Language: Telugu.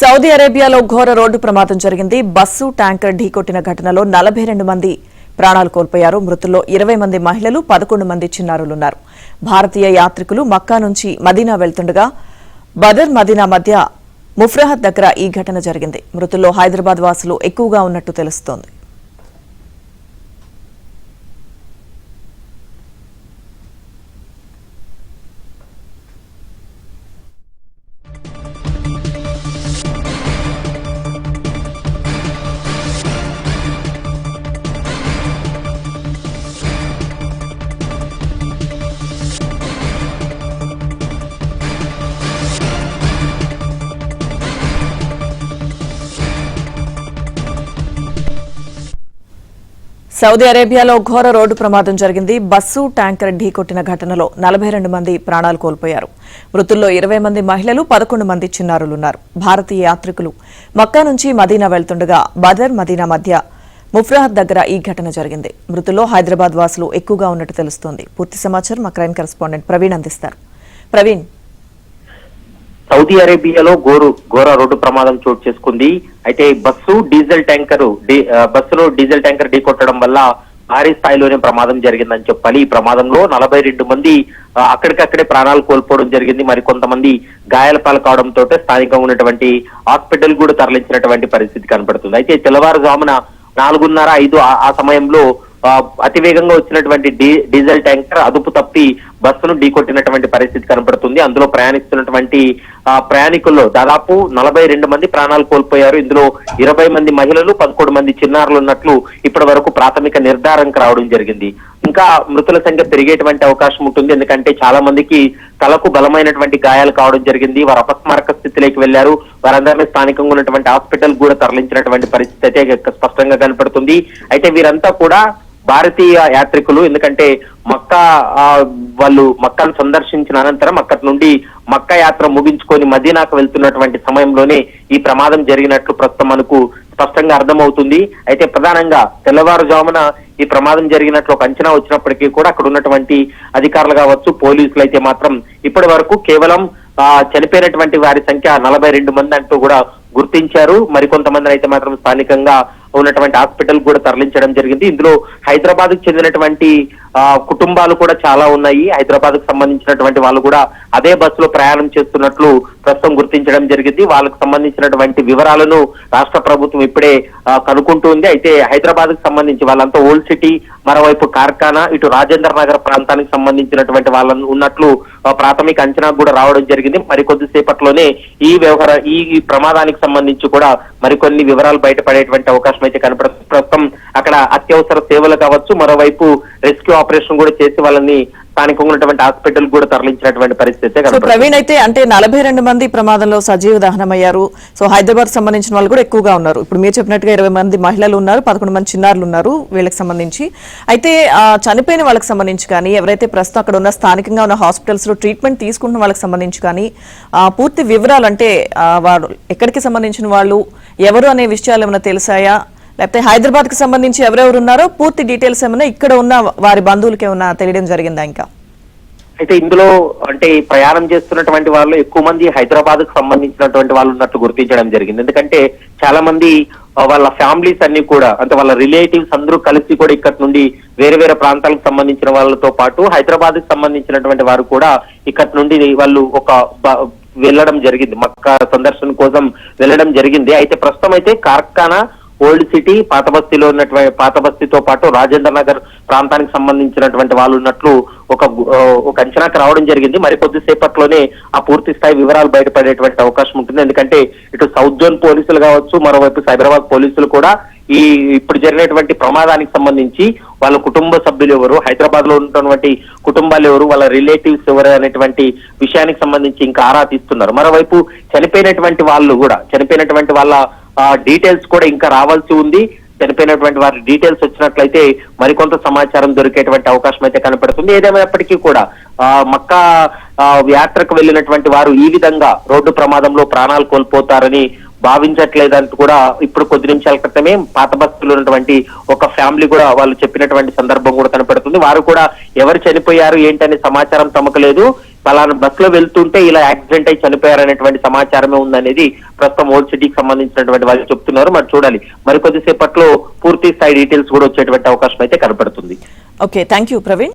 సౌదీ అరేబియాలో ఘోర రోడ్డు ప్రమాదం జరిగింది. బస్సు ట్యాంకర్ ఢీకొట్టిన ఘటనలో నలభై రెండు మంది ప్రాణాలు కోల్పోయారు. మృతుల్లో ఇరవై మంది మహిళలు పదకొండు మంది చిన్నారులున్నారు. భారతీయ యాత్రికులు మక్కా నుంచి మదీనా వెళ్తుండగా బదర్ మదీనా మధ్య ముఫ్రహత్ దగ్గర ఈ ఘటన జరిగింది. మృతుల్లో హైదరాబాద్ వాసులు ఎక్కువగా ఉన్నట్టు తెలుస్తోంది. సౌదీ అరేబియాలో ఘోర రోడ్డు ప్రమాదం జరిగింది. బస్సు ట్యాంకర్ ఢీకొట్టిన ఘటనలో నలభై రెండు మంది ప్రాణాలు కోల్పోయారు. మృతుల్లో ఇరవై మంది మహిళలు పదకొండు మంది చిన్నారులున్నారు. భారతీయ యాత్రికులు మక్కా నుంచి మదీనా వెళ్తుండగా బదర్ మదీనా మధ్య ముఫ్రాహత్ దగ్గర ఈ ఘటన జరిగింది. మృతుల్లో హైదరాబాద్ వాసులు ఎక్కువగా ఉన్నట్టు తెలుస్తోంది. పూర్తి సమాచారం మా క్రైమ్ కరెస్పాండెంట్ ప్రవీణ్ అందిస్తారు. ప్రవీణ్. సౌదీ అరేబియాలో ఘోరు ఘోర రోడ్డు ప్రమాదం చోటు చేసుకుంది. అయితే బస్సు డీజిల్ ట్యాంకర్ బస్సులో డీజిల్ ట్యాంకర్ ఢీకొట్టడం వల్ల భారీ స్థాయిలోనే ప్రమాదం జరిగిందని చెప్పాలి. ఈ ప్రమాదంలో నలభై రెండు మంది అక్కడికక్కడే ప్రాణాలు కోల్పోవడం జరిగింది. మరి కొంతమంది గాయాల పాలు కావడంతో స్థానికంగా ఉన్నటువంటి హాస్పిటల్ కూడా తరలించినటువంటి పరిస్థితి కనపడుతుంది. అయితే తెల్లవారుజామున నాలుగున్నర ఐదు ఆ- సమయంలో అతివేగంగా వచ్చినటువంటి డీ డీజిల్ ట్యాంకర్ అదుపు తప్పి బస్సును ఢీకొట్టినటువంటి పరిస్థితి కనబడుతుంది అందులో ప్రయాణిస్తున్నటువంటి ప్రయాణికుల్లో దాదాపు నలభై రెండు మంది ప్రాణాలు కోల్పోయారు. ఇందులో ఇరవై మంది మహిళలు పదకొండు మంది చిన్నారులు ఉన్నట్లు ఇప్పటి వరకు ప్రాథమిక నిర్ధారణకు రావడం జరిగింది. ఇంకా మృతుల సంఖ్య పెరిగేటువంటి అవకాశం ఉంటుంది. ఎందుకంటే చాలా మందికి తలకు బలమైనటువంటి గాయాలు కావడం జరిగింది. వారు అపస్మారక స్థితిలోకి వెళ్ళారు వారందరినీ స్థానికంగా ఉన్నటువంటి హాస్పిటల్ కూడా తరలించినటువంటి పరిస్థితి అయితే స్పష్టంగా కనపడుతుంది. అయితే వీరంతా కూడా భారతీయ యాత్రికులు ఎందుకంటే మక్కా వాళ్ళు మక్కను సందర్శించిన అనంతరం అక్కడి నుండి మక్క యాత్ర ముగించుకొని మదీనాకు వెళ్తున్నటువంటి సమయంలోనే ఈ ప్రమాదం జరిగినట్లు ప్రస్తుతం మనకు స్పష్టంగా అర్థమవుతుంది. అయితే ప్రధానంగా తెల్లవారుజామున ఈ ప్రమాదం జరిగినట్లు ఒక అంచనా వచ్చినప్పటికీ కూడా అక్కడ ఉన్నటువంటి అధికారులు కావచ్చు పోలీసులు అయితే మాత్రం ఇప్పటి వరకు కేవలం ఆ, చనిపోయినటువంటి వారి సంఖ్య నలభై రెండు మంది అంటూ కూడా గుర్తించారు. మరికొంతమంది అయితే మాత్రం స్థానికంగా ఉన్నటువంటి హాస్పిటల్ కూడా తరలించడం జరిగింది. ఇందులో హైదరాబాద్కు చెందినటువంటి ఆ, కుటుంబాలు కూడా చాలా ఉన్నాయి. హైదరాబాద్కు సంబంధించినటువంటి వాళ్ళు కూడా అదే బస్సులో ప్రయాణం చేస్తున్నట్లు ప్రస్తుతం గుర్తించడం జరిగింది. వాళ్ళకు సంబంధించినటువంటి వివరాలను రాష్ట్ర ప్రభుత్వం ఇప్పుడే కనుక్కుంటుంది అయితే హైదరాబాద్కు సంబంధించి వాళ్ళంతా ఓల్డ్ సిటీ మరోవైపు కార్ఖానా ఇటు రాజేంద్ర నగర్ ప్రాంతానికి సంబంధించినటువంటి వాళ్ళను ఉన్నట్లు ప్రాథమిక అంచనా కూడా రావడం జరిగింది. మరికొద్దిసేపట్లోనే ఈ వ్యవహార ఈ ప్రమాదానికి సంబంధించి కూడా మరికొన్ని వివరాలు బయటపడేటువంటి అవకాశం అయితే కనపడుతుంది ప్రస్తుతం అక్కడ అత్యవసర సేవలు కావచ్చు మరోవైపు రెస్క్యూ ఆపరేషన్ కూడా చేసి వాళ్ళని స్థానికంగా ఉన్నటువంటి హాస్పిటల్ కూడా తరలించినటువంటి పరిస్థితి సో ప్రవీణ్ అయితే అంటే నలభై రెండు మంది ప్రమాదంలో సజీవ దహనమయ్యారు. సో హైదరాబాద్ సంబంధించిన వాళ్ళు కూడా ఎక్కువగా ఉన్నారు. ఇప్పుడు మీరు చెప్పినట్టుగా ఇరవై మంది మహిళలు ఉన్నారు పదకొండు మంది చిన్నారులు ఉన్నారు వీళ్ళకి సంబంధించి. అయితే చనిపోయిన వాళ్ళకి సంబంధించి కానీ ఎవరైతే ప్రస్తుతం అక్కడ ఉన్న స్థానికంగా ఉన్న హాస్పిటల్స్లో ట్రీట్మెంట్ తీసుకుంటున్న వాళ్ళకి సంబంధించి కానీ పూర్తి వివరాలు అంటే వారు ఎక్కడికి సంబంధించిన వాళ్ళు ఎవరు అనే విషయాలు ఏమైనా తెలిసాయా? లేకపోతే హైదరాబాద్కి సంబంధించి ఎవరెవరు ఉన్నారో పూర్తి డీటెయిల్స్ ఏమైనా ఇక్కడ ఉన్న వారి బంధువులకి ఏమైనా తెలియడం జరిగిందా ఇంకా? అయితే ఇందులో అంటే ప్రయాణం చేస్తున్నటువంటి వాళ్ళు ఎక్కువ మంది హైదరాబాద్కు సంబంధించినటువంటి వాళ్ళు ఉన్నట్టు గుర్తించడం జరిగింది. ఎందుకంటే చాలా మంది వాళ్ళ ఫ్యామిలీస్ అన్ని కూడా అంటే వాళ్ళ రిలేటివ్స్ అందరూ కలిసి కూడా ఇక్కడ నుండి వేరే వేరే ప్రాంతాలకు సంబంధించిన వాళ్ళతో పాటు హైదరాబాద్కు సంబంధించినటువంటి వారు కూడా ఇక్కడ నుండి వాళ్ళు ఒక వెళ్ళడం జరిగింది. మక్క సందర్శన కోసం వెళ్ళడం జరిగింది. అయితే ప్రస్తుతం అయితే కార్ఖానా ఓల్డ్ సిటీ పాత బస్తీలో ఉన్నటువంటి పాత బస్తీతో పాటు రాజేంద్ర నగర్ ప్రాంతానికి సంబంధించినటువంటి వాళ్ళు ఉన్నట్లు ఒక ఒక అంచనాకు రావడం జరిగింది. మరి కొద్దిసేపట్లోనే ఆ పూర్తి స్థాయి వివరాలు బయటపడేటువంటి అవకాశం ఉంటుంది. ఎందుకంటే ఇటు సౌత్ జోన్ పోలీసులు కావచ్చు మరోవైపు సైబరాబాద్ పోలీసులు కూడా ఈ ఇప్పుడు జరిగినటువంటి ప్రమాదానికి సంబంధించి వాళ్ళ కుటుంబ సభ్యులు ఎవరు హైదరాబాద్లో ఉన్నటువంటి కుటుంబాలు ఎవరు వాళ్ళ రిలేటివ్స్ ఎవరు అనేటువంటి విషయానికి సంబంధించి ఇంకా ఆరా తీస్తున్నారు. మరోవైపు చనిపోయినటువంటి వాళ్ళు కూడా చనిపోయినటువంటి వాళ్ళ డీటెయిల్స్ కూడా ఇంకా రావాల్సి ఉంది. చనిపోయినటువంటి వారి డీటెయిల్స్ వచ్చినట్లయితే మరికొంత సమాచారం దొరికేటువంటి అవకాశం అయితే కనపడుతుంది. ఏదేమైనప్పటికీ కూడా ఆ, మక్కా యాత్రకు వెళ్ళినటువంటి వారు ఈ విధంగా రోడ్డు ప్రమాదంలో ప్రాణాలు కోల్పోతారని భావించట్లేదంటూ కూడా ఇప్పుడు కొద్ది నిమిషాల క్రితమే పాత బస్సులో ఉన్నటువంటి ఒక ఫ్యామిలీ కూడా వాళ్ళు చెప్పినటువంటి సందర్భం కూడా కనపడుతుంది. వారు కూడా ఎవరు చనిపోయారు ఏంటనే సమాచారం తమకు లేదు. పలానా బస్సులో వెళ్తుంటే ఇలా యాక్సిడెంట్ అయి చనిపోయారనేటువంటి సమాచారమే ఉందనేది ప్రస్తుతం ఓల్డ్ సిటీకి సంబంధించినటువంటి వాళ్ళు చెప్తున్నారు. మరి చూడాలి. మరి కొద్దిసేపట్లో పూర్తి స్థాయి డీటెయిల్స్ కూడా వచ్చేటువంటి అవకాశం అయితే కనపడుతుంది. Okay thank you Praveen